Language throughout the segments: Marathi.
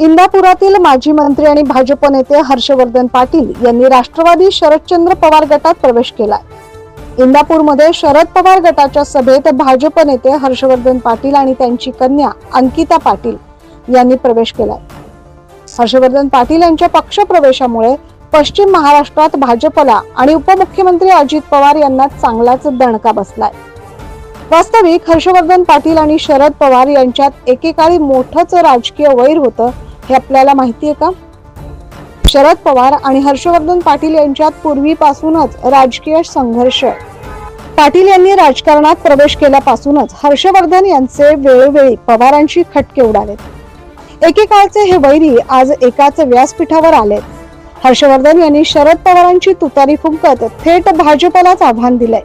इंदापुरातील माजी मंत्री आणि भाजप नेते हर्षवर्धन पाटील यांनी राष्ट्रवादी शरदचंद्र पवार गटात प्रवेश केलाय. इंदापूरमध्ये शरद पवार गटाच्या सभेत भाजप नेते हर्षवर्धन पाटील आणि त्यांची कन्या अंकिता पाटील यांनी प्रवेश केलाय. हर्षवर्धन पाटील यांच्या पक्षप्रवेशामुळे पश्चिम महाराष्ट्रात भाजपला आणि उपमुख्यमंत्री अजित पवार यांना चांगलाच दणका बसलाय. वास्तविक हर्षवर्धन पाटील आणि शरद पवार यांच्यात एकेकाळी मोठंच राजकीय वैर होतं. हे आपल्याला माहिती आहे का? शरद पवार आणि हर्षवर्धन पाटील यांच्यात पूर्वीपासूनच राजकीय संघर्ष पाटील यांनी राजकारणात प्रवेश केल्यापासूनच हर्षवर्धन यांचे वेळोवेळी पवारांशी खटके उडालेत. एकेकाळचे हे वैरी आज एकाच व्यासपीठावर आलेत. हर्षवर्धन यांनी शरद पवारांची तुतारी फुंकत थेट भाजपलाच आव्हान दिलंय.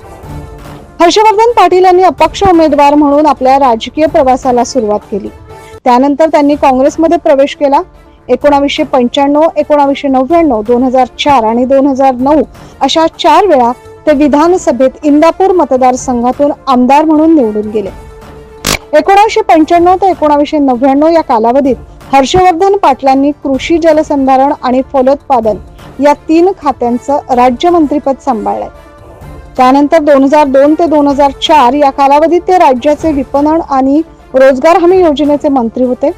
हर्षवर्धन पाटील यांनी अपक्ष उमेदवार म्हणून आपल्या राजकीय प्रवासाला सुरुवात केली. त्यानंतर त्यांनी काँग्रेसमध्ये प्रवेश केला. एकोणावीसशे पंच्याण्णव एकोणावीसशे नव्याण्णव दोन हजार चार आणि दोन हजार नऊ अशा चार वेळा ते विधानसभेत इंदापूर मतदारसंघातून आमदार म्हणून निवडून गेले. एकोणीसशे पंच्याण्णव ते एकोणावीसशे नव्याण्णव या कालावधीत हर्षवर्धन पाटलांनी कृषी जलसंधारण आणि फलोत्पादन या तीन खात्यांचं राज्यमंत्रीपद सांभाळलंय. त्यानंतर दोन हजार दोन ते दोन हजार चार या कालावधीत ते राज्याचे विपणन आणि रोजगार हमी योजनेचे मंत्री होते.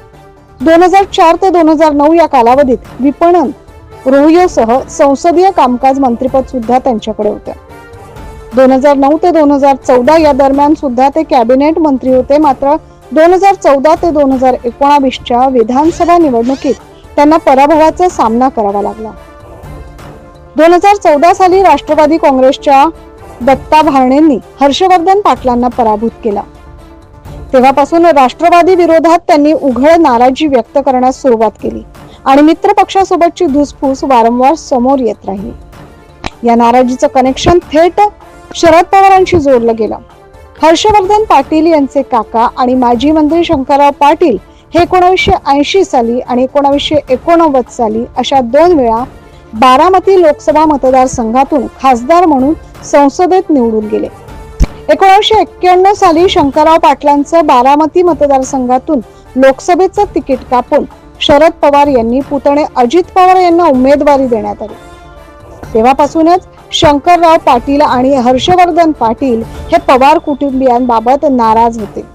दोन हजार चार ते दोन हजार नऊ या कालावधीत विपणन रोहियोसह संसदीय कामकाज मंत्रीपद सुद्धा त्यांच्याकडे होते. दोन हजार नऊ ते दोन हजार चौदा या दरम्यान सुद्धा ते कॅबिनेट मंत्री होते. मात्र दोन हजार चौदा ते दोन हजार एकोणावीसच्या विधानसभा निवडणुकीत त्यांना पराभवाचा सामना करावा लागला. दोन हजार चौदा साली राष्ट्रवादी काँग्रेसच्या दत्ता भारणेंनी हर्षवर्धन पाटलांना पराभूत केला. तेव्हापासून राष्ट्रवादी विरोधात त्यांनी उघड नाराजी व्यक्त करण्यास सुरुवात केली आणि मित्र पक्षासोबतची धुसफूस वारंवार समोर येत राहिली. या नाराजीचं कनेक्शन थेट शरद पवारांशी जोडलं गेलं. हर्षवर्धन पाटील यांचे काका आणि माजी मंत्री शंकरराव पाटील हे एकोणावीसशे ऐंशी साली आणि एकोणावीसशे एकोणनव्वद साली अशा दोन वेळा बारामती लोकसभा मतदारसंघातून खासदार म्हणून संसदेत निवडून गेले. एकोणीसशे एक्क्याण्णव साली शंकरराव पाटलांचं बारामती मतदारसंघातून लोकसभेचं तिकीट कापून शरद पवार यांनी पुतणे अजित पवार यांना उमेदवारी देण्यात आली. तेव्हापासूनच शंकरराव पाटील आणि हर्षवर्धन पाटील हे पवार कुटुंबियांबाबत नाराज होते.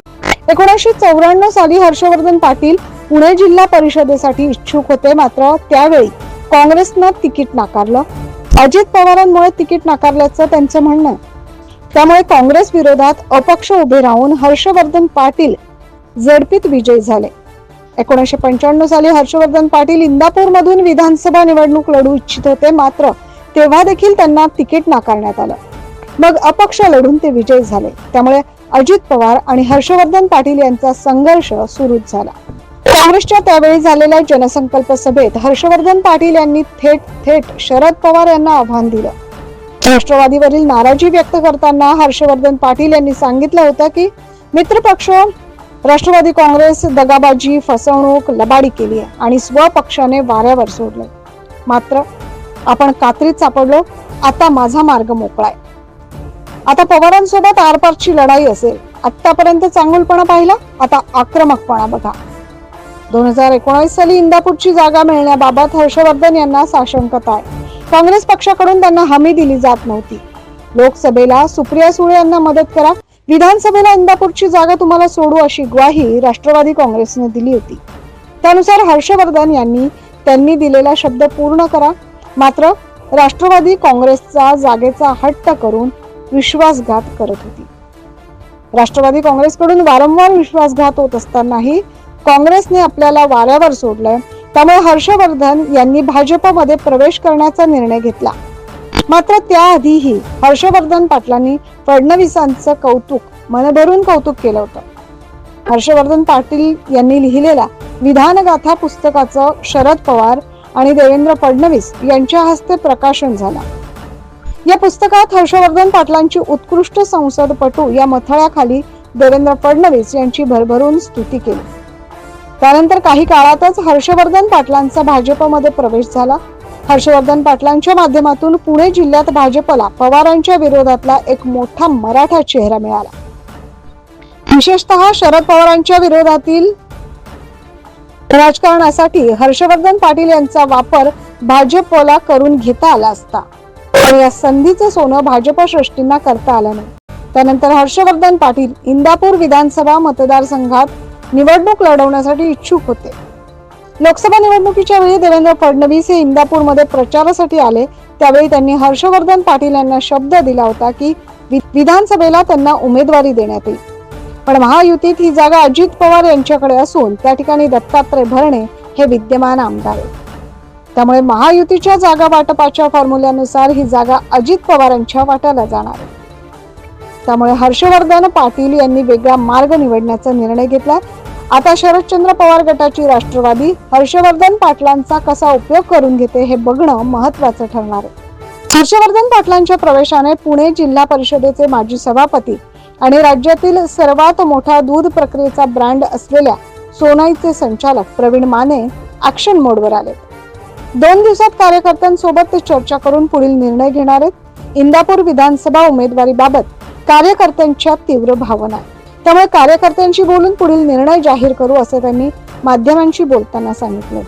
एकोणीसशे चौऱ्याण्णव साली हर्षवर्धन पाटील पुणे जिल्हा परिषदेसाठी इच्छुक होते मात्र त्यावेळी काँग्रेसनं तिकीट नाकारलं. अजित पवारांमुळे तिकीट नाकारल्याचं त्यांचं म्हणणं. आहे. त्यामुळे काँग्रेस विरोधात अपक्ष उभे राहून हर्षवर्धन पाटील झडपीत विजयी झाले. एकोणीसशे पंच्याण्णव साली हर्षवर्धन पाटील इंदापूर मधून विधानसभा निवडणूक लढू इच्छित होते मात्र तेव्हा देखील त्यांना तिकीट नाकारण्यात आलं. मग अपक्ष लढून ते विजयी झाले. त्यामुळे अजित पवार आणि हर्षवर्धन पाटील यांचा संघर्ष सुरूच झाला. काँग्रेसच्या त्यावेळी झालेल्या जनसंकल्प सभेत हर्षवर्धन पाटील यांनी थेट थेट शरद पवार यांना आव्हान दिलं. राष्ट्रवादीवरील नाराजी व्यक्त करताना हर्षवर्धन पाटील यांनी सांगितलं होतं की मित्रपक्ष राष्ट्रवादी काँग्रेस दगाबाजी फसवणूक लबाडी केली आहे आणि स्वपक्षाने वाऱ्यावर सोडले मात्र आपण कात्रीत सापडलो आता माझा मार्ग मोकळा आहे आता पवारांसोबत आरपारची लढाई असेल. आतापर्यंत चांगुलपणा पाहिला आता आक्रमकपणा बघा. दोन हजार एकोणावीस साली इंदापूरची जागा मिळण्याबाबत हर्षवर्धन यांना साशंकता आहे काँग्रेस पक्षाकडून त्यांना हमी दिली जात नव्हती. लोकसभेला सुप्रिया सुळे यांना मदत करा. विधानसभेला इंदापूरची जागा तुम्हाला सोडू अशी ग्वाही राष्ट्रवादी काँग्रेसने दिली होती. त्यानुसार हर्षवर्धन यांनी त्यांनी दिलेला शब्द पूर्ण करा. मात्र राष्ट्रवादी काँग्रेसचा जागेचा हट्ट करून विश्वासघात करत होती. राष्ट्रवादी काँग्रेसकडून वारंवार विश्वासघात होत असतानाही काँग्रेसने आपल्याला वाऱ्यावर सोडलंय. त्यामुळे हर्षवर्धन यांनी भाजपमध्ये प्रवेश करण्याचा निर्णय घेतला. मात्र त्याआधीही हर्षवर्धन पाटलांनी फडणवीसांचं कौतुक मनभरून कौतुक केलं होतं. हर्षवर्धन पाटील यांनी लिहिलेल्या विधानगाथा पुस्तकाचं शरद पवार आणि देवेंद्र फडणवीस यांच्या हस्ते प्रकाशन झालं. या पुस्तकात हर्षवर्धन पाटलांची उत्कृष्ट संसदपटू या मथळ्याखाली देवेंद्र फडणवीस यांची भरभरून स्तुती केली. त्यानंतर काही काळातच हर्षवर्धन पाटलांचा भाजपमध्ये प्रवेश झाला. हर्षवर्धन पाटलांच्या माध्यमातून पुणे जिल्ह्यात भाजपला पवारांच्या विरोधातला एक मोठा मराठा चेहरा मिळाला. विशेषतः शरद पवारांच्या विरोधातील राजकारणासाठी हर्षवर्धन पाटील यांचा वापर भाजपला करून घेता आला असता. पण या संधीचं सोनं भाजप श्रेष्ठींना करता आलं नाही. त्यानंतर हर्षवर्धन पाटील इंदापूर विधानसभा मतदारसंघात निवडणूक लढवण्यासाठी इच्छुक होते. लोकसभा निवडणुकीच्या वेळी देवेंद्र फडणवीस हे इंदापूरमध्ये प्रचारासाठी आले. त्यावेळी त्यांनी हर्षवर्धन पाटील यांना शब्द दिला होता की विधानसभेला त्यांना उमेदवारी देण्यात येईल. पण महायुतीत ही जागा अजित पवार यांच्याकडे असून त्या ठिकाणी दत्तात्रय भरणे हे विद्यमान आमदार आहेत. त्यामुळे महायुतीच्या जागा वाटपाच्या फॉर्म्युल्यानुसार ही जागा अजित पवारांच्या वाट्याला जाणार आहे. त्यामुळे हर्षवर्धन पाटील यांनी वेगळा मार्ग निवडण्याचा निर्णय घेतला आता शरदचंद्र पवार गटाची राष्ट्रवादी हर्षवर्धन पाटलांचा कसा उपयोग करून घेते हे बघणं महत्वाचं ठरणार आहे. हर्षवर्धन पाटलांच्या प्रवेशाने पुणे जिल्हा परिषदेचे माजी सभापती आणि राज्यातील सर्वात मोठा दूध प्रक्रियेचा ब्रँड असलेल्या सोनाईचे संचालक प्रवीण माने ऍक्शन मोडवर आले दोन दिवसात कार्यकर्त्यांसोबत ते चर्चा करून पुढील निर्णय घेणार आहेत. इंदापूर विधानसभा उमेदवारीबाबत कार्यकर्त्यांच्या तीव्र भावना त्यामुळे कार्यकर्त्यांशी बोलून पुढील निर्णय जाहीर करू असे त्यांनी माध्यमांशी बोलताना सांगितले.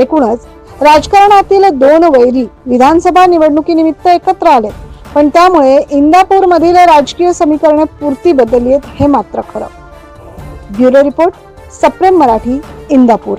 एकूणच राजकारणातील दोन वैरी विधानसभा निवडणुकीनिमित्त एकत्र आले पण त्यामुळे इंदापूर मधील राजकीय समीकरणे पुरती बदलली आहेत हे मात्र खरं. ब्युरो रिपोर्ट सप्रेम मराठी इंदापूर.